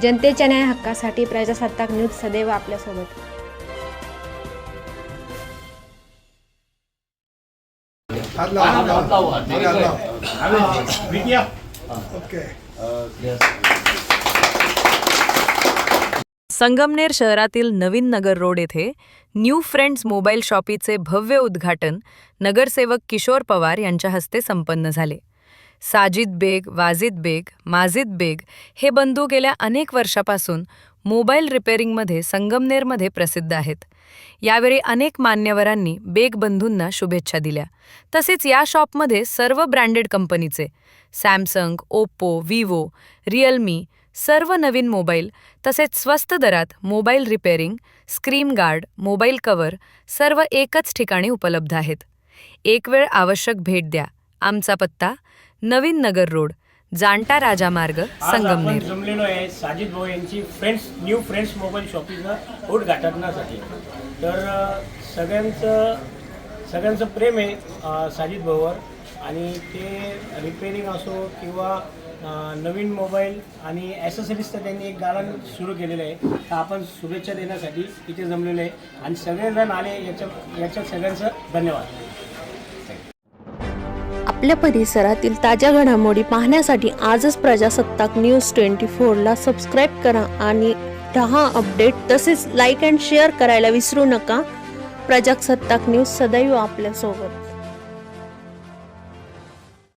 जनतेच्या न्याय हक्कासाठी प्रजासत्ताक न्यूज सदैव आपल्यासोबत. संगमनेर शहरातील नवीन नगर रोड येथे न्यू फ्रेंड्स मोबाईल शॉपीचे भव्य उद्घाटन नगरसेवक किशोर पवार यांच्या हस्ते संपन्न झाले. साजिद बेग वाजिद बेग माजिद बेग हे बंधू गेल्या अनेक वर्षापासून मोबाईल रिपेअरिंगमध्ये संगमनेरमध्ये प्रसिद्ध आहेत. यावेळी अनेक मान्यवरांनी बेग बंधूंना शुभेच्छा दिल्या. तसेच या शॉपमध्ये सर्व ब्रँडेड कंपनीचे सॅमसंग ओप्पो विवो रिअलमी सर्व नवीन मोबाईल तसेच स्वस्त दरात mobile repairing screen guard mobile cover सर्व एकच ठिकाणी उपलब्ध आहेत. एक वेळ आवश्यक भेट द्या. आमचा पत्ता नवीन नगर रोड जाणता राजा मार्ग संगमनेर. जमलेलो आहे साजिद भाऊ यांची फ्रेंड्स न्यू फ्रेंड्स मोबाईल शॉपिंगचं उद्घाटनासाठी तर सगळ्यांचं सगळ्यांचं प्रेम आहे साजिद भाऊवर. आणि ते रिपेअरिंग असो किंवा नवीन मोबाईल आणि ॲसेसरीज तर त्यांनी एक गाळण सुरू केलेलं आहे. तर आपण शुभेच्छा देण्यासाठी इथे जमलेलो आहे. आणि सगळेजण आले याच्या याच्या सगळ्यांचं धन्यवाद. आपल्या परिसरातील ताज्या घडामोडी पाहण्यासाठी आजच प्रजासत्ताक न्यूज ट्वेंटी फोरला सबस्क्राईब करा आणि रहा अपडेट. तसेच लाईक अँड शेअर करायला विसरू नका. प्रजासत्ताक न्यूज सदैव आपल्यासोबत.